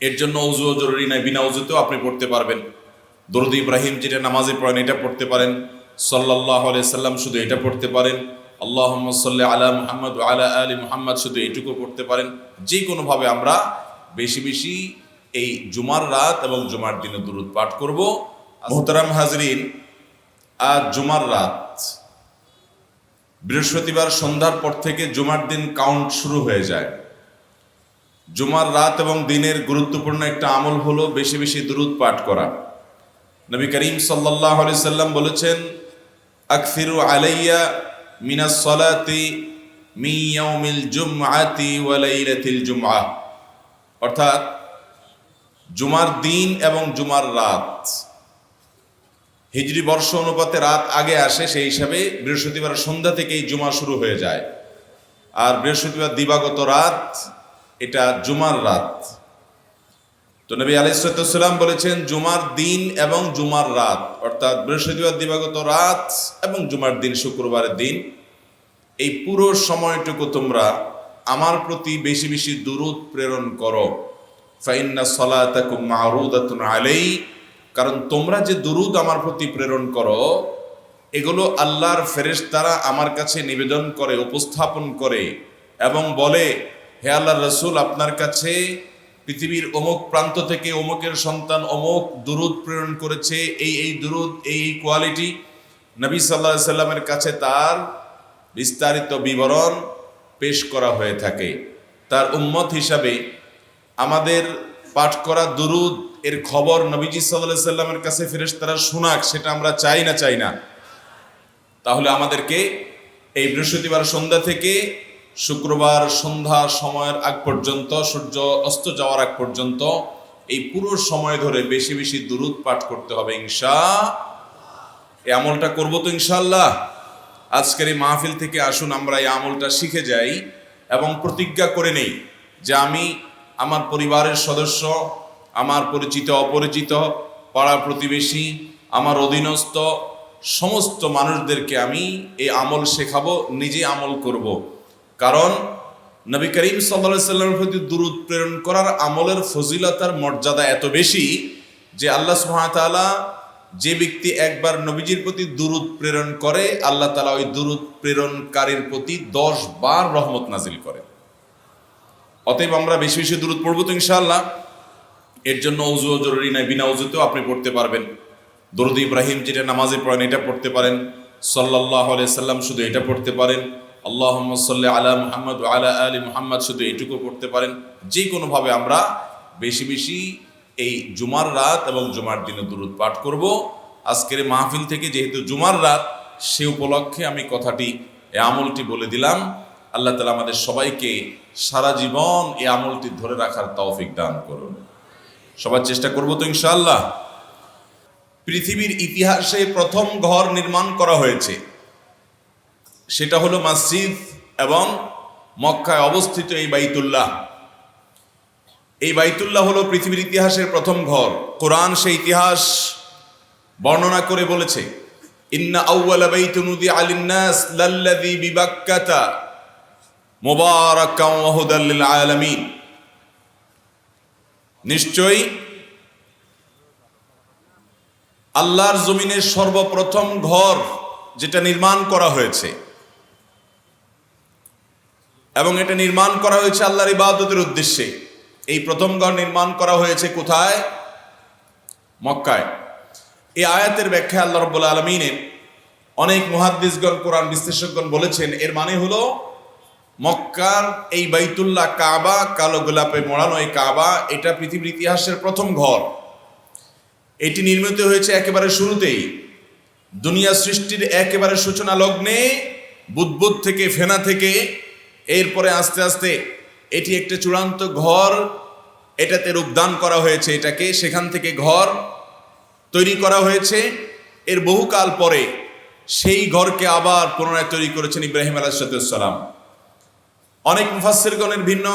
এর জন্য অজুও জরুরি নয় বিনা অজুতেও আপনি পড়তে পারবেন। দরুদ ইব্রাহিম যেটা নামাজে পড়েন, এটা পড়তে পারেন। সাল্লাহ সাল্লাম শুধু এটা পড়তে পারেন। আল্লাহ সাল্লাহ আলা মুহাম্মদ আলা আলী মুহাম্মদ শুধু এইটুকু পড়তে পারেন। যে কোনোভাবে আমরা বেশি বেশি এই জুমার রাত এবং জুমার দিনে দুরুদ পাঠ করব। মোহতারাম হাজরিন, আজ জুমার রাত। বৃহস্পতিবার সন্ধ্যার পর থেকে জুমার দিন কাউন্ট শুরু হয়ে যায়। জুমার রাত এবং দিনের গুরুত্বপূর্ণ একটা আমল হলো বেশি বেশি দুরুদ পাঠ করা। নবী করিম সাল্লাহ সাল্লাম বলেছেন, আকফিরু আলাইয়া মিনাস সলাতি মি ইয়াউমিল জুমআতি ওয়া লাইলাতিল জুমআহ অর্থাৎ, জুমার দিন এবং জুমার রাত। হিজরি বর্ষ অনুপাতে রাত আগে আসে, সেই হিসাবে বৃহস্পতিবার সন্ধ্যা থেকেই জুমা শুরু হয়ে যায়। আর বৃহস্পতিবার দিবাগত রাত এটা জুমার রাত। তো নবী আলাইসালাম বলেছেন, জুমার দিন এবং জুমার রাত, অর্থাৎ বৃহস্পতিবার, দিবাগত রাত এবং জুমার দিন, শুক্রবারের দিন, এই পুরো সময়টুকু তোমরা আমার প্রতি বেশি বেশি দুরুদ প্রেরণ করো। ফাইন্না সলাতাকুম মারুদাতুন আলাই কারণ তোমরা যে দুরুদ আমার প্রতি প্রেরণ করো, এগুলো আল্লাহর ফেরেশতারা আমার কাছে নিবেদন করে, উপস্থাপন করে এবং বলে হে আল্লাহর রসুল, আপনার কাছে পৃথিবীর অমুক প্রান্ত থেকে অমুকের সন্তান অমুক দুরুদ প্রেরণ করেছে, এই এই দুরুদ, এই এই কোয়ালিটি নবী সাল্লাহ সাল্লামের কাছে তার বিস্তারিত বিবরণ পেশ করা হয়ে থাকে। তার উম্মত হিসাবে আমাদের পাঠ করা দুরুদ এর খবর নবীজি সাল্লাহ সাল্লামের কাছে ফেরেস তারা শোনাক, সেটা আমরা চাই না চাই না। তাহলে আমাদেরকে এই বৃহস্পতিবার সন্ধ্যা থেকে শুক্রবার সন্ধ্যা সময়ের আগ পর্যন্ত, সূর্য অস্ত যাওয়ার আগ পর্যন্ত এই পুরো সময় ধরে বেশি বেশি দুরুদ পাঠ করতে হবে ইনশা এই আমলটা করব তো ইনশাল্লাহ আজকের এই মাহফিল থেকে আসুন, আমরা এই আমলটা শিখে যাই এবং প্রতিজ্ঞা করে নেই যে আমি আমার পরিবারের সদস্য, আমার পরিচিত অপরিচিত, পাড়া প্রতিবেশী, আমার অধীনস্থ, সমস্ত মানুষদেরকে আমি এই আমল শেখাবো, নিজে আমল করব। কারণ নবী করিম সাল্লা সাল্লামের প্রতি দূরত প্রেরণ করার আমলের ফজিলতার মর্যাদা এত বেশি যে আল্লাহ সুহামতালা যে ব্যক্তি একবার নবীজির প্রতি দুরুদ প্রেরণ করে, আল্লাহ তালা ওই দুরুদ প্রেরণকারীর প্রতি দশ বার রহমত নাজিল করে। অতএব আমরা বেশি বেশি দূরত পড়ব তো ইনশাআল্লাহ। এর জন্য অজুও জরুরি নয়, বিনা অজুতেও আপনি পড়তে পারবেন। দরুদ ইব্রাহিম যেটা নামাজে পড়েন, এটা পড়তে পারেন। সাল্লাহ সাল্লাম শুধু এটা পড়তে পারেন। আল্লাহ সাল্লাহ আলা মুহাম্মদ আলা আলী মুহাম্মদ শুধু এইটুকু পড়তে পারেন। যে কোনোভাবে আমরা বেশি বেশি এই জুমার রাত এবং জুমার দিনে দূরত পাঠ করব। আজকের মাহফিল থেকে যেহেতু জুমার রাত, সে উপলক্ষে আমি কথাটি এই আমলটি বলে দিলাম। আল্লাহ তালা আমাদের সবাইকে সারা জীবন এই আমলটি ধরে রাখার তৌফিক দান করুন। সবার চেষ্টা করব তো ইনশাআল্লাহ। পৃথিবীর ইতিহাসে প্রথম ঘর নির্মাণ করা হয়েছে। সেটা হলো মসজিদ এবং মক্কায় অবস্থিত এই বাইতুল্লাহ। এই বাইতুল্লাহ হলো পৃথিবীর ইতিহাসের প্রথম ঘর। কোরআন সেই ইতিহাস বর্ণনা করে বলেছে, ইন্না আলামিন নিশ্চয়ই আল্লাহর জমিনের সর্বপ্রথম ঘর যেটা নির্মাণ করা হয়েছে এবং এটা নির্মাণ করা হয়েছে আল্লাহর ইবাদতের উদ্দেশ্যে। এই প্রথম ঘর নির্মাণ করা হয়েছে কোথায়? মক্কায়। এই আয়াতের ব্যাখ্যা আল্লাহ রব্বুল আলমিনের অনেক মহাদ্দিসগণ, কোরআন বিশ্লেষকগণ বলেছেন, এর মানে হলো মক্কার এই বাইতুল্লাহ কাবা, কালো গোলাপে মোড়ানো এই কাবা, এটা পৃথিবীর ইতিহাসের প্রথম ঘর। এটি নির্মিত হয়েছে একেবারে শুরুতেই। দুনিয়া সৃষ্টির একেবারে সূচনা লগ্নে, বুদবুদ থেকে, ফেনা থেকে এরপরে আস্তে আস্তে এটি একটা চূড়ান্ত ঘর, এটাতে রূপদান করা হয়েছে এটাকে, সেখান থেকে ঘর তৈরি করা হয়েছে। এর বহুকাল পরে সেই ঘরকে আবার পুনরায় তৈরি করেছেন ইব্রাহিম আলাহিসাল্লাম অনেক মুফাসিরগণের ভিন্ন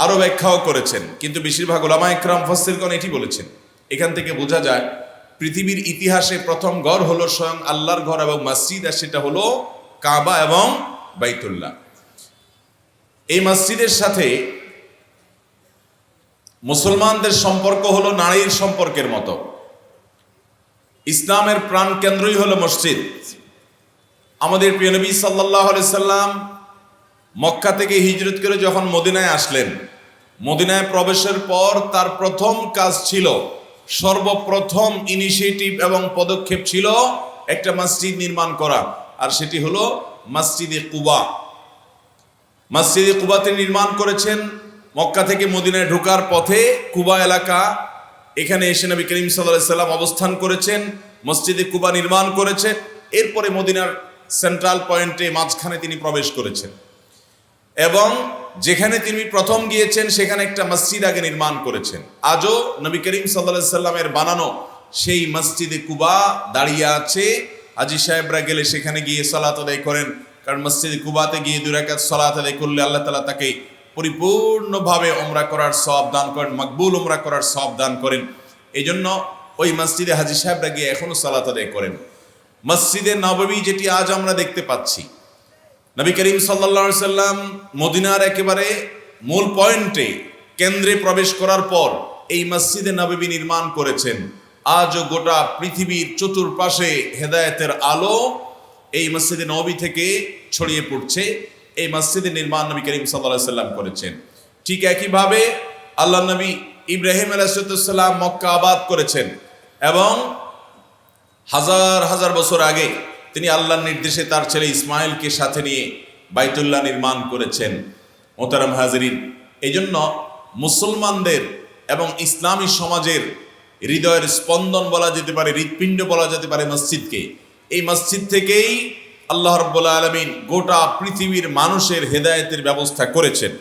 আরও ব্যাখ্যাও করেছেন, কিন্তু বেশিরভাগ ওলামা একরাম মুফাসিরগণ এটি বলেছেন। এখান থেকে বোঝা যায়, পৃথিবীর ইতিহাসে প্রথম ঘর হলো স্বয়ং আল্লাহর ঘর এবং মসজিদ, আর সেটা হলো কাবা এবং বাইতুল্লাহ। এই মসজিদের সাথে মুসলমানদের সম্পর্ক হলো নারীর সম্পর্কের মতো। ইসলামের প্রাণ কেন্দ্রই হলো মসজিদ। আমাদের প্রিয় নবী সাল্লাহ সাল্লাম মক্কা থেকে হিজরত করে যখন মদিনায় আসলেন, মদিনায় প্রবেশের পর তার প্রথম কাজ ছিল, সর্বপ্রথম ইনিশিয়েটিভ এবং পদক্ষেপ ছিল একটা মসজিদ নির্মাণ করা, আর সেটি হলো মসজিদে কুবা। মসজিদে কুবাতে নির্মাণ করেছেন। মক্কা থেকে মদিনায় ঢোকার পথে কুবা এলাকা, এখানে এসে নবী করিম সাল্লাম অবস্থান করেছেন, মসজিদে কুবা নির্মাণ করেছে এরপরে মদিনার সেন্ট্রাল পয়েন্টে মাঝখানে তিনি প্রবেশ করেছেন। এবং যেখানে তিনি প্রথম গিয়েছেন, সেখানে একটা মসজিদ আগে নির্মাণ করেছেন। আজও নবী করিম সাল্লাহ সাল্লামের বানানো সেই মসজিদে কুবা দাঁড়িয়ে আছে। আজি সাহেবরা গেলে সেখানে গিয়ে সালাত আদায় করেন। কারণ মসজিদে কুবাতে গিয়ে দুরাকাত সালাত আদায় করলে আল্লাহ তালা তাকে পরিপূর্ণভাবে ওমরা করার সব দান করেন, মকবুল ওমরা করার সব দান করেন। এই জন্য ওই মসজিদে হাজি সাহেবরা গিয়ে এখনও সালাত আদায় করেন। মসজিদে নববী যেটি আজ আমরা দেখতে পাচ্ছি, নবী করিম সাল্লা সাল্লাম মদিনার একেবারে মূল পয়েন্টে কেন্দ্রে প্রবেশ করার পর এই মসজিদে নববী নির্মাণ করেছেন। আজও গোটা পৃথিবীর চতুর্পাশে হেদায়েতের আলো এই মসজিদে নবী থেকে ছড়িয়ে পড়ছে, এই মসজিদের নির্মাণ নবী করিম সাল্লাহ সাল্লাম করেছেন। ঠিক একইভাবে আল্লাহ নবী ইব্রাহিম আলাইসাল্লাম মক্কা আবাদ করেছেন এবং হাজার হাজার বছর আগে তিনি আল্লাহর নির্দেশে তার ছেলে ইসমাইলকে সাথে নিয়ে বাইতুল্লাহ নির্মাণ করেছেন মোতারাম হাজরিন। এই জন্য মুসলমানদের এবং ইসলামী সমাজের হৃদয়ের স্পন্দন বলা যেতে পারে, হৃৎপিণ্ড বলা যেতে পারে মসজিদকে। এই মসজিদ থেকেই আল্লাহ রব্বুল্লা আলমিন গোটা পৃথিবীর মানুষের হেদায়েতের ব্যবস্থা করেছেন।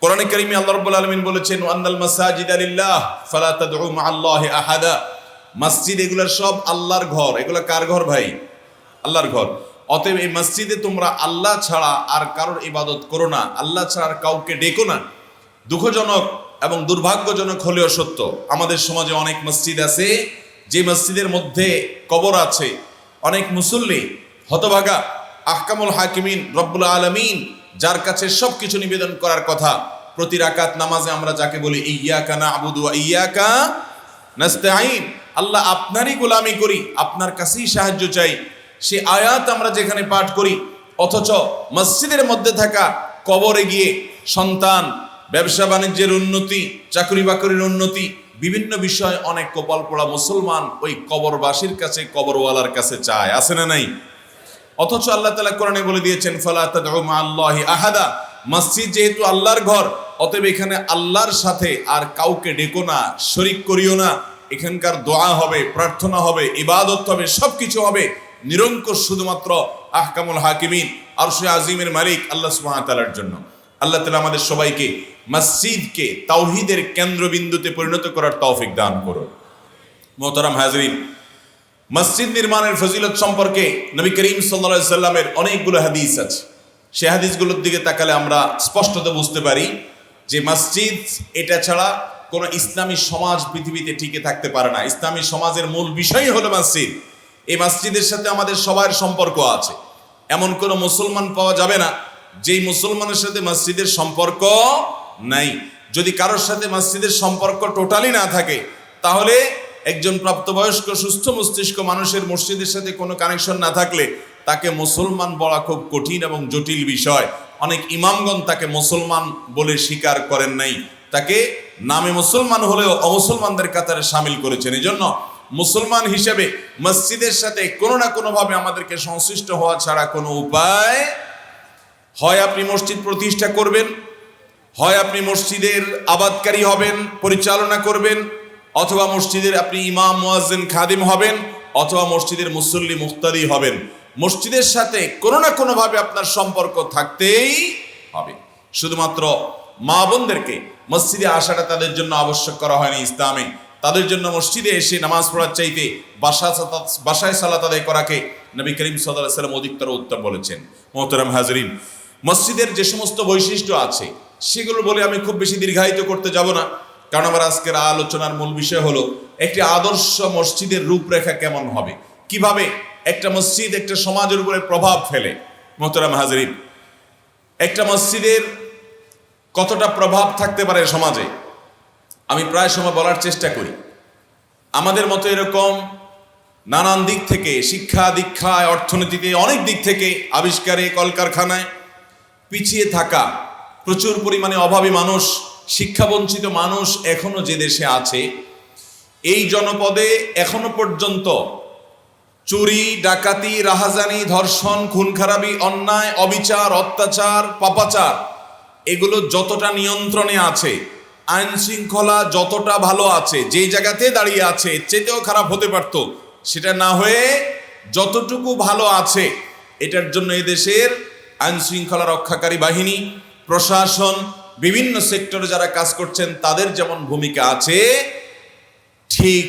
কোরআনে কারিমে আল্লাহ রব্বুল আলমিন বলেছেন ওয়ান্দাল মাসাজিদ আলিল্লাহ ফালা মা আহাদা। মসজিদ এগুলোর সব আল্লাহর ঘর। এগুলো কার ঘর ভাই? আল্লাহর ঘর। অতএব এই মসজিদে তোমরা আল্লাহ ছাড়া আর কারোর ইবাদত করো না। আল্লাহ ছাড়া আর কাউকে ডেকো না। দুঃখজনক এবং দুর্ভাগ্যজনক হলেও সত্য, আমাদের সমাজে অনেক মসজিদ আছে, যে মসজিদের মধ্যে কবর আছে অনেক মুসল্লি, হতভাগা, আহকামুল হাকিমিন, রব্বুল আলমিন, যার কাছে সব কিছু নিবেদন করার কথা। প্রতি রাকাত নামাজে আমরা যাকে বলি ইয়াকা না আবুদু ইয়াকা নাস্তাইন আল্লাহ আপনারই গোলামি করি, আপনার কাছেই সাহায্য চাই। সে আয়াত আমরা যেখানে পাঠ করি, অথচ মসজিদের মধ্যে থাকা কবরে গিয়ে সন্তান ব্যবসা বাণিজ্যের উন্নতি চাকরি বাকরির উন্নতি বিভিন্ন বিষয় অনেক কপাল পড়া মুসলমান ওই কবরবাসীর কাছে, কবরওয়ালার কাছে চায়। আছে না নাই? অথচ আল্লাহ তালা কোরআনে বলে দিয়েছেন, ফালা আল্লাহি আহাদা। মসজিদ যেহেতু আল্লাহর ঘর, অতএব এখানে আল্লাহর সাথে আর কাউকে ডেকো না, শরিক করিও না। এখানকার দোয়া হবে, প্রার্থনা হবে, ইবাদত হবে, সবকিছু হবে। নিরঙ্কুশ শুধুমাত্র আহকামুল হাকিমিন আর সে আজিমের মালিক আল্লাহ সুবহানাহু জন্য। আল্লাহ তালা আমাদের সবাইকে মসজিদকে তাওহিদের কেন্দ্রবিন্দুতে পরিণত করার তৌফিক দান করুন। মোহতারাম হাজরিন, মসজিদ নির্মাণের ফজিলত সম্পর্কে নবী করিম সাল্লা সাল্লামের অনেকগুলো হাদিস আছে। সে হাদিসগুলোর দিকে তাকালে আমরা স্পষ্টত বুঝতে পারি যে মসজিদ এটা ছাড়া কোনো ইসলামী সমাজ পৃথিবীতে টিকে থাকতে পারে না। ইসলামী সমাজের মূল বিষয়ই হলো মসজিদ। এই মসজিদের সাথে আমাদের সবার সম্পর্ক আছে। এমন কোনো মুসলমান পাওয়া যাবে না যেই মুসলমানের সাথে মসজিদের সম্পর্ক নাই, যদি কারোর সাথে মসজিদের সম্পর্ক টোটালি না থাকে, তাহলে একজন প্রাপ্তবয়স্ক, সুস্থ মস্তিষ্ক মানুষের মসজিদের সাথে কোনো কানেকশন না থাকলে তাকে মুসলমান বলা খুব কঠিন এবং জটিল বিষয়। অনেক ইমামগণ তাকে মুসলমান বলে স্বীকার করেন নাই। তাকে নামে মুসলমান হলেও অমুসলমানদের কাতারে সামিল করেছেন। এই জন্য মুসলমান হিসেবে মসজিদের সাথে কোনো না কোনোভাবে আমাদেরকে সংশ্লিষ্ট হওয়া ছাড়া কোনো উপায় হয় আপনি মসজিদ প্রতিষ্ঠা করবেন, হয় আপনি মসজিদের আবাদকারী হবেন, পরিচালনা করবেন, অথবা মসজিদের আপনি ইমাম, মুয়াজ্জিন, খাদিম হবেন, অথবা মসজিদের মুসল্লি, মুক্তাদি হবেন। মসজিদের সাথে কোনো না কোনোভাবে আপনার সম্পর্ক থাকতেই হবে। শুধুমাত্র মা বোনদেরকে মসজিদে আসাটা তাদের জন্য আবশ্যক করা হয়নি ইসলামে। তাদের জন্য মসজিদে এসে নামাজ পড়ার চাইতে বাসা বাসায় সালাত আদায় করাকে নবী করিম সাল্লাহ সাল্লাম অধিকতর উত্তম বলেছেন। মোহতরম হাজরিন মসজিদের যে সমস্ত বৈশিষ্ট্য আছে, সেগুলো বলে আমি খুব বেশি দীর্ঘায়িত করতে যাব না। কারণ আমার আজকের আলোচনার মূল বিষয় হলো, একটি আদর্শ মসজিদের রূপরেখা কেমন হবে? কীভাবে একটা মসজিদ একটা সমাজের উপরে প্রভাব ফেলে? মোহতরাম হাজরিন, একটা মসজিদের কতটা প্রভাব থাকতে পারে সমাজে? আমি প্রায় সময় বলার চেষ্টা করি। আমাদের মতো এরকম নানান দিক থেকে শিক্ষা দীক্ষায়, অর্থনীতিতে অনেক দিক থেকে আবিষ্কারে কলকারখানায় পিছিয়ে থাকা, প্রচুর পরিমাণে অভাবী মানুষ, শিক্ষাবঞ্চিত মানুষ এখনও যে দেশে আছে, এই জনপদে এখনও পর্যন্ত চুরি, ডাকাতি, রাহাজানি, ধর্ষণ খুন খারাপি অন্যায়, অবিচার, অত্যাচার, পাপাচার, এগুলো যতটা নিয়ন্ত্রণে আছে, আইন শৃঙ্খলা যতটা ভালো আছে যে জায়গাতে দাঁড়িয়ে আছে, এর চেয়েতেও খারাপ হতে পারত, সেটা না হয়ে যতটুকু ভালো আছে, এটার জন্য এদেশের আইন শৃঙ্খলা রক্ষাকারী বাহিনী, প্রশাসন, বিভিন্ন সেক্টরে যারা কাজ করছেন, তাদের যেমন ভূমিকা আছে, ঠিক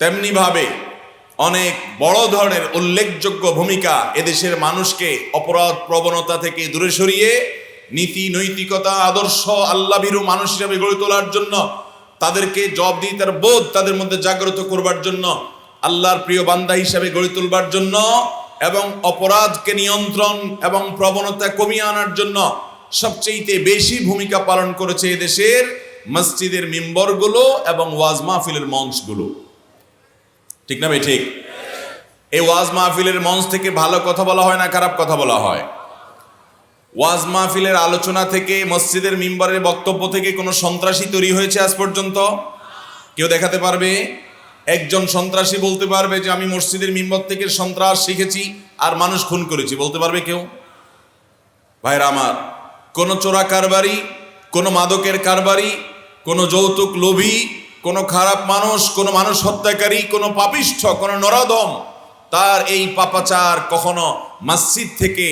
তেমনিভাবে অনেক বড় ধরনের উল্লেখযোগ্য ভূমিকা এদেশের মানুষকে অপরাধ প্রবণতা থেকে দূরে সরিয়ে, নীতি, নৈতিকতা, আদর্শ, আল্লাভীরু মানুষ হিসাবে গড়ে তোলার জন্য, তাদেরকে জবাবদিহিতার বোধ তাদের মধ্যে জাগ্রত করবার জন্য, আল্লাহর প্রিয় বান্দা হিসাবে গড়ে তুলবার জন্য এবং অপরাধকে নিয়ন্ত্রণ এবং প্রবণতা কমিয়ে আনার জন্য সবচেয়ে বেশি ভূমিকা পালন করেছে এদেশের মসজিদের মিম্বরগুলো এবং ওয়াজ মাহফিলের মঞ্চগুলো। ঠিক না ঠিক। এই ওয়াজ মাহফিলের মঞ্চ থেকে ভালো কথা বলা হয় না খারাপ কথা বলা হয়? ওয়াজ মাহফিলের আলোচনা থেকে, মসজিদের মিম্বরের বক্তব্য থেকে কোনো সন্ত্রাসী তৈরি হয়েছে আজ পর্যন্ত? কেউ দেখাতে পারবে? একজন সন্ত্রাসী বলতে পারবে যে আমি মসজিদের মিম্বর থেকে সন্ত্রাস শিখেছি আর মানুষ খুন করেছি, বলতে পারবে কেউ? ভাইরা আমার, কোনো চোরা কারবারি, কোনো মাদকের কারবারি, কোনো যৌতুক লোভী, কোনো খারাপ মানুষ, কোনো মানুষ হত্যাকারী, কোনো পাপিষ্ঠ, কোনো নরাধম তার এই পাপাচার কখনো মসজিদ থেকে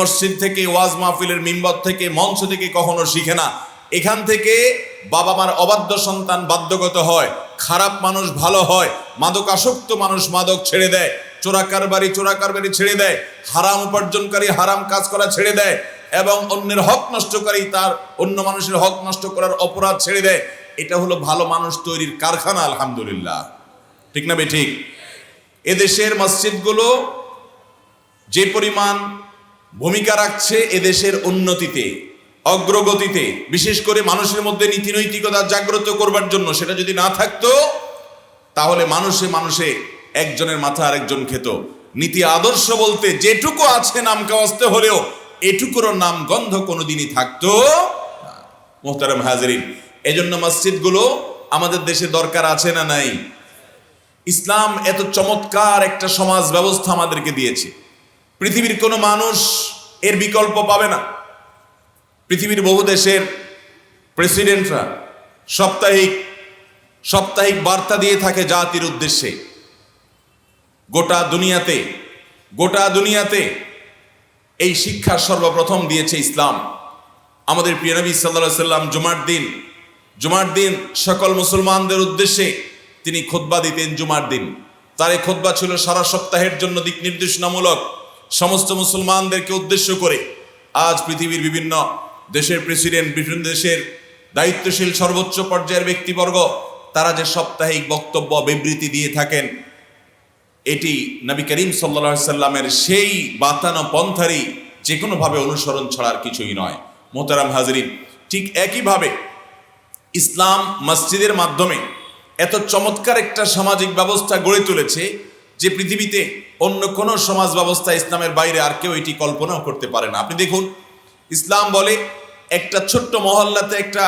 মসজিদ থেকে, ওয়াজ মাহফিলের মিম্বর থেকে, মঞ্চ থেকে কখনো শিখে না। এখান থেকে বাবা মার অবাধ্য সন্তান বাধ্যগত হয়। খারাপ মানুষ ভালো হয় মাদক আসক্ত মানুষ মাদক ছেড়ে দেয় চোরা কারবারি চোরা কারবারি ছেড়ে দেয়, হারাম উপার্জনকারী হারাম কাজ করা ছেড়ে দেয় এবং অন্যের হক নষ্টকারী তার অন্য মানুষের হক নষ্ট করার অপরাধ ছেড়ে দেয়। এটা হলো ভালো মানুষ তৈরির কারখানা, আলহামদুলিল্লাহ। ঠিক না ঠিক? এদেশের মসজিদগুলো যে পরিমাণ ভূমিকা রাখছে এদেশের উন্নতিতে। অগ্রগতিতে, বিশেষ করে মানুষের মধ্যে নীতি নৈতিকতা জাগ্রত করবার জন্য সেটা যদি না থাকতো, তাহলে মানুষে মানুষে একজনের মাথা আরেকজন খেত। নীতি আদর্শ বলতে যেটুকু আছে নাম কাওয়াজতে হলেও, এটুকুরও নাম গন্ধ কোনোদিনই থাকতো। মোহতারাম হাজরিন, এজন্য মসজিদগুলো আমাদের দেশে দরকার আছে না নাই? ইসলাম এত চমৎকার একটা সমাজ ব্যবস্থা আমাদেরকে দিয়েছে। পৃথিবীর কোনো মানুষ এর বিকল্প পাবে না। পৃথিবীর বহু দেশের প্রেসিডেন্টরা সাপ্তাহিক সাপ্তাহিক বার্তা দিয়ে থাকে জাতির উদ্দেশ্যে। গোটা দুনিয়াতে গোটা দুনিয়াতে এই শিক্ষা সর্বপ্রথম দিয়েছে ইসলাম। আমাদের প্রিয় নবী সাল্লাহ সাল্লাম জুমার দিন জুমার দিন সকল মুসলমানদের উদ্দেশ্যে তিনি খোদবা দিতেন জুমার দিন। তার এই খোদবা ছিল সারা সপ্তাহের জন্য দিক নির্দেশনামূলক। সমস্ত মুসলমানদেরকে উদ্দেশ্য করে আজ পৃথিবীর বিভিন্ন দেশের প্রেসিডেন্ট বিভিন্ন দেশের দায়িত্বশীল সর্বোচ্চ পর্যায়ের ব্যক্তিবর্গ, তারা যে সাপ্তাহিক বক্তব্য, বিবৃতি দিয়ে থাকেন, এটি নবী করিম সাল্লা সাল্লামের সেই বাতানো পন্থারই যে কোনোভাবে অনুসরণ ছাড়ার কিছুই নয়। মোহতারাম হাজরিন, ঠিক একইভাবে ইসলাম মসজিদের মাধ্যমে এত চমৎকার একটা সামাজিক ব্যবস্থা গড়ে তুলেছে যে পৃথিবীতে অন্য কোনো সমাজ ব্যবস্থা ইসলামের বাইরে আর কেউ এটি কল্পনাও করতে পারে না। আপনি দেখুন, ইসলাম বলে একটা ছোট্ট মহল্লাতে একটা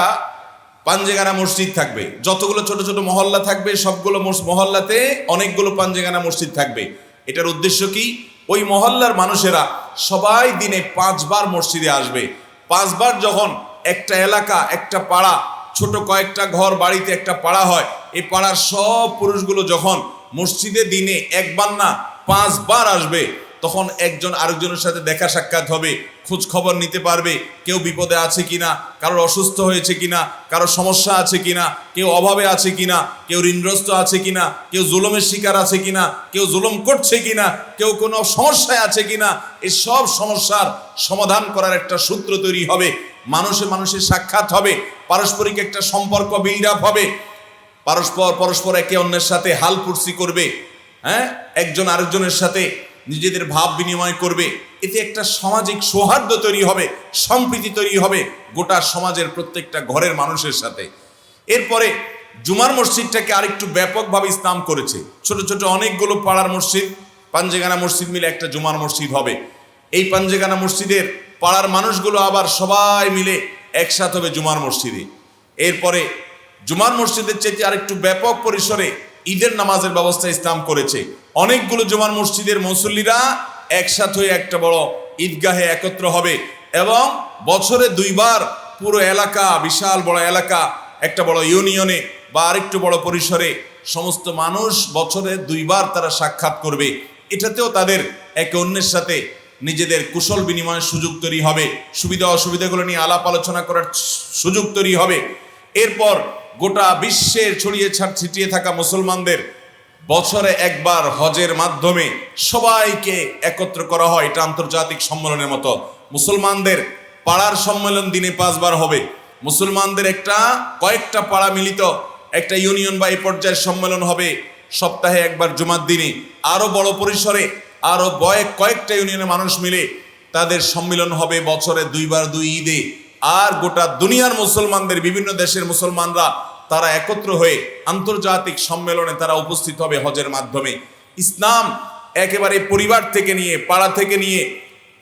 পাঞ্জেগানা মসজিদ থাকবে। যতগুলো ছোট ছোট মহল্লা থাকবে, সবগুলো মহল্লাতে অনেকগুলো পাঞ্জেগানা মসজিদ থাকবে। এটার উদ্দেশ্য কি? ওই মহল্লার মানুষেরা সবাই দিনে পাঁচবার মসজিদে আসবে। পাঁচবার যখন একটা এলাকা, একটা পাড়া, ছোট কয়েকটা ঘর বাড়িতে একটা পাড়া হয়, এই পাড়ার সব পুরুষগুলো যখন মসজিদে দিনে একবার না পাঁচবার আসবে তখন একজন আরেকজনের সাথে দেখা সাক্ষাৎ হবে, খোঁজ খবর নিতে পারবে, কেউ বিপদে আছে কিনা, কারোর অসুস্থ হয়েছে কিনা, কারোর সমস্যা আছে কিনা, কেউ অভাবে আছে কিনা, কেউ ঋণগ্রস্ত আছে কিনা, কেউ জুলমের শিকার আছে কিনা, কেউ জুলম করছে কিনা, কেউ কোনো সমস্যায় আছে কিনা এই সব সমস্যার সমাধান করার একটা সূত্র তৈরি হবে, মানুষে মানুষের সাক্ষাৎ হবে, পারস্পরিক একটা সম্পর্ক বিল্ড আপ হবে, পরস্পর পরস্পর একে অন্যের সাথে হাল করবে হ্যাঁ? একজন আরেকজনের সাথে নিজেদের ভাব বিনিময় করবে। এতে একটা সামাজিক সৌহার্দ্য তৈরি হবে, সম্প্রীতি তৈরি হবে গোটা সমাজের প্রত্যেকটা ঘরের মানুষের সাথে। এরপরে জুমার মসজিদটাকে আরেকটু ব্যাপকভাবে ইসলাম করেছে। ছোট ছোট অনেকগুলো পাড়ার মসজিদ, পাঞ্জেগানা মসজিদ মিলে একটা জুমার মসজিদ হবে। এই পাঞ্জেগানা মসজিদের পাড়ার মানুষগুলো আবার সবাই মিলে একসাথ হবে জুমার মসজিদে। এরপরে জুমার মসজিদের চেয়ে আরেকটু ব্যাপক পরিসরে ঈদের নামাজের ব্যবস্থা ইসলাম করেছে। অনেকগুলো জুমার মসজিদের মুসল্লিরা একসাথ হয়ে একটা বড় ঈদগাহে একত্র হবে এবং বছরে দুইবার পুরো এলাকা, বিশাল বড় এলাকা, একটা বড় ইউনিয়নে বা আরেকটু বড় পরিসরে সমস্ত মানুষ বছরে দুইবার তারা সাক্ষাৎ করবে। এটাতেও তাদের একে অন্যের সাথে নিজেদের কুশল বিনিময়ের সুযোগ তৈরি হবে। সুবিধা অসুবিধাগুলো নিয়ে আলাপ আলোচনা করার সুযোগ তৈরি হবে। এরপর গোটা বিশ্বের ছড়িয়ে ছাড় ছিটিয়ে থাকা মুসলমানদের বছরে একবার হজের মাধ্যমে সবাইকে একত্র করা হয়। এটা আন্তর্জাতিক সম্মেলনের মতো। মুসলমানদের পাড়ার সম্মেলন দিনে পাঁচবার হবে। মুসলমানদের একটা, কয়েকটা পাড়া মিলিত একটা ইউনিয়ন বা এই পর্যায়ের সম্মেলন হবে। সপ্তাহে একবার জুমার দিনে। আরও বড় পরিসরে আরও বয়েক কয়েকটা ইউনিয়নের মানুষ মিলে তাদের সম্মেলন হবে বছরে দুইবার দুই ঈদে। আর গোটা দুনিয়ার মুসলমানদের, বিভিন্ন দেশের মুসলমানরা তারা একত্র হয়ে আন্তর্জাতিক সম্মেলনে তারা উপস্থিত হবে হজের মাধ্যমে। ইসলাম একেবারে পরিবার থেকে নিয়ে, পাড়া থেকে নিয়ে,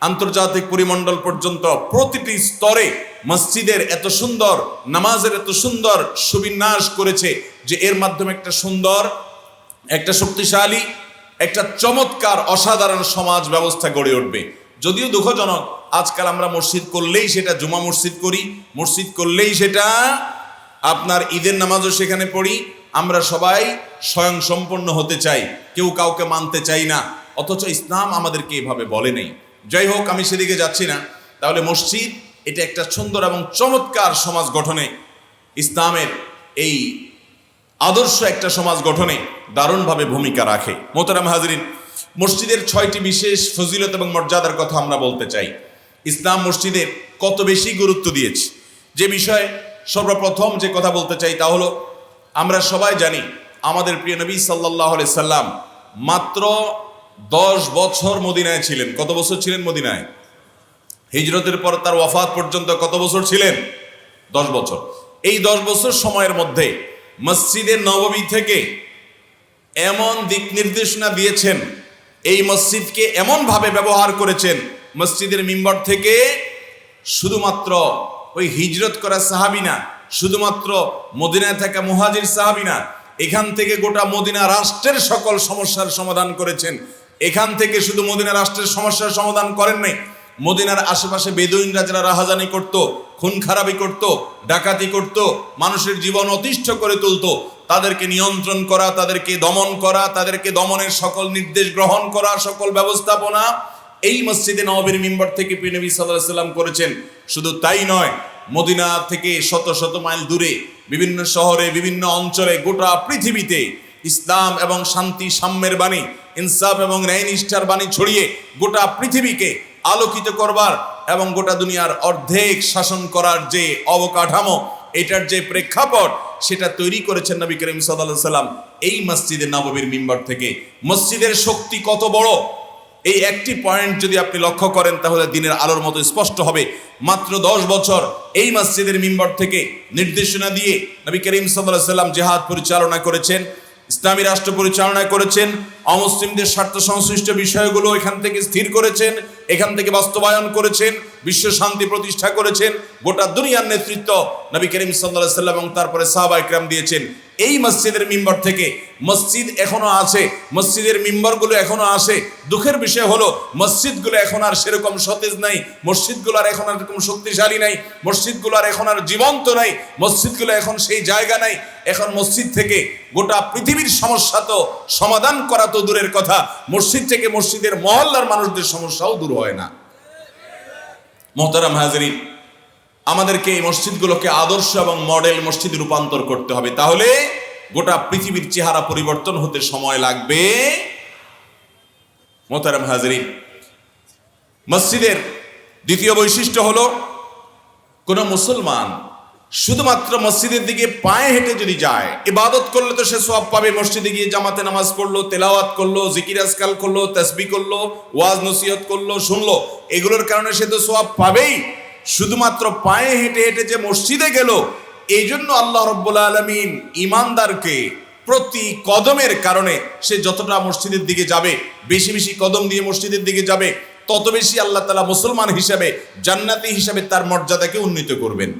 আন্তর্জাতিক পরিমণ্ডল পর্যন্ত প্রতিটি স্তরে মসজিদের এত সুন্দর, নামাজের এত সুন্দর সুবিন্যাস করেছে যে এর মাধ্যমে একটা সুন্দর, একটা শক্তিশালী, একটা চমৎকার, অসাধারণ সমাজ ব্যবস্থা গড়ে উঠবে। যদিও দুঃখজনক, আজকাল আমরা মসজিদ করলেই সেটা জুমা মসজিদ করি, মসজিদ করলেই সেটা আপনার ঈদের নামাজও সেখানে পড়ি, আমরা সবাই স্বয়ং সম্পন্ন হতে চাই, কেউ কাউকে মানতে চাই না, অথচ ইসলাম আমাদেরকে এভাবে বলে নেই। যাই হোক, আমি সেদিকে যাচ্ছি না। তাহলে মসজিদ, এটা একটা সুন্দর এবং চমৎকার সমাজ গঠনে, ইসলামের এই আদর্শ একটা সমাজ গঠনে দারুণভাবে ভূমিকা রাখে। মোতারাম হাজরিন মসজিদের ছয়টি বিশেষ ফজিলত এবং মর্যাদার কথা আমরা বলতে চাই। ইসলাম মসজিদের কত বেশি গুরুত্ব দিয়েছে? যে বিষয়ে সর্বপ্রথম যে কথা বলতে চাই তা হলো, আমরা সবাই জানি, আমাদের প্রিয় নবী সাল্লাহ সাল্লাম মাত্র দশ বছর মদিনায় ছিলেন। কত বছর ছিলেন মদিনায়? হিজরতের পর তার ওয়াফাত পর্যন্ত কত বছর ছিলেন? দশ বছর। এই দশ বছর সময়ের মধ্যে মসজিদের নবমী থেকে এমন দিক নির্দেশনা দিয়েছেন এই মসজিদকে এমনভাবে ব্যবহার করেছেন, মসজিদের মিম্বর থেকে শুধুমাত্র ওই হিজরত করা সাহাবি না, শুধুমাত্র মদিনায় থাকা মুহাজির সাহাবি না, এখান থেকে গোটা মদিনা রাষ্ট্রের সকল সমস্যার সমাধান করেছেন। এখান থেকে শুধু মদিনা রাষ্ট্রের সমস্যার সমাধান করেন নাই, মদিনার আশেপাশে বেদুইনরা যারা রাহাজানি করত, খুন খারাপি করত, ডাকাতি করত, মানুষের জীবন অতিষ্ঠ করে তুলতো তাদেরকে নিয়ন্ত্রণ করা, তাদেরকে দমন করা, তাদেরকে দমনের সকল নির্দেশ গ্রহণ করা, সকল ব্যবস্থাপনা এই মসজিদে নবীর মিম্বর থেকে পিনবী সাল্লাহ সাল্লাম করেছেন। শুধু তাই নয়, মদিনা থেকে শত শত মাইল দূরে বিভিন্ন শহরে, বিভিন্ন অঞ্চলে গোটা পৃথিবীতে ইসলাম এবং শান্তি সাম্যের বাণী, ইনসাফ এবং ন্যায় নিষ্ঠার বাণী ছড়িয়ে গোটা পৃথিবীকে আলোকিত করবার এবং গোটা দুনিয়ার অর্ধেক শাসন করার যে অবকাঠামো এটার যে প্রেক্ষাপট, সেটা তৈরি করেছেন নবী করিম সাল্লাহ সাল্লাম এই মসজিদের নববীর মিম্বর থেকে। মসজিদের শক্তি কত বড়? এই একটি পয়েন্ট যদি আপনি লক্ষ্য করেন, তাহলে দিনের আলোর মতো স্পষ্ট হবে। মাত্র দশ বছর এই মসজিদের মিম্বর থেকে নির্দেশনা দিয়ে নবী করিম সাল্লাহ সাল্লাম জেহাদ পরিচালনা করেছেন, ইসলামী রাষ্ট্র পরিচালনা করেছেন, অমুসলিমদের স্বার্থ সংশ্লিষ্ট বিষয়গুলো এখান থেকে স্থির করেছেন এখান থেকে বাস্তবায়ন করেছেন, বিশ্ব শান্তি প্রতিষ্ঠা করেছেন, গোটা দুনিয়ার নেতৃত্ব নবী করিম সাল্লাহ সাল্লাম এবং তারপরে সাহাবা ইকরাম দিয়েছেন। এই মসজিদের মিম্বর থেকে মসজিদ এখনও আছে, মসজিদের মিম্বরগুলো এখনও আসে দুঃখের বিষয় হলো, মসজিদগুলো এখন আর সেরকম সতেজ নাই, মসজিদগুলো আর এখন আর এরকম শক্তিশালী নাই, মসজিদগুলো আর এখন আর জীবন্ত নাই, মসজিদগুলো এখন সেই জায়গা নাই। এখন মসজিদ থেকে গোটা পৃথিবীর সমস্যা তো সমাধান করা তো দূরের কথা, মসজিদ থেকে মসজিদের মহল্লার মানুষদের সমস্যাও দূর হয় না। মোহতারাম হাজরিন আমাদেরকে এই মসজিদগুলোকে আদর্শ এবং মডেল মসজিদ রূপান্তর করতে হবে। তাহলে গোটা পৃথিবীর চেহারা পরিবর্তন হতে সময় লাগবে। মোহতারাম হাজরিন মসজিদের দ্বিতীয় বৈশিষ্ট্য হল, কোন মুসলমান শুধুমাত্র মসজিদের দিকে পায়ে হেঁটে যদি যায়, ইবাদত করলে তো সে সব পাবে। মসজিদে গিয়ে জামাতে নামাজ পড়ল, তেলাওয়াত করল, জিকির আজকাল করল তসবি করল, ওয়াজ নসিহত করল, শুনলো, এগুলোর কারণে সে তো সব পাবেই। শুধুমাত্র পায়ে হেঁটে হেঁটে যে মসজিদে গেল এই জন্য আল্লাহ রব্বুল আলমিন ইমানদারকে প্রতি কদমের কারণে সে যতটা মসজিদের দিকে যাবে, বেশি বেশি কদম দিয়ে মসজিদের দিকে যাবে, তত বেশি আল্লাহ তালা মুসলমান হিসাবে, জান্নাতি হিসাবে তার মর্যাদাকে উন্নীত করবেন।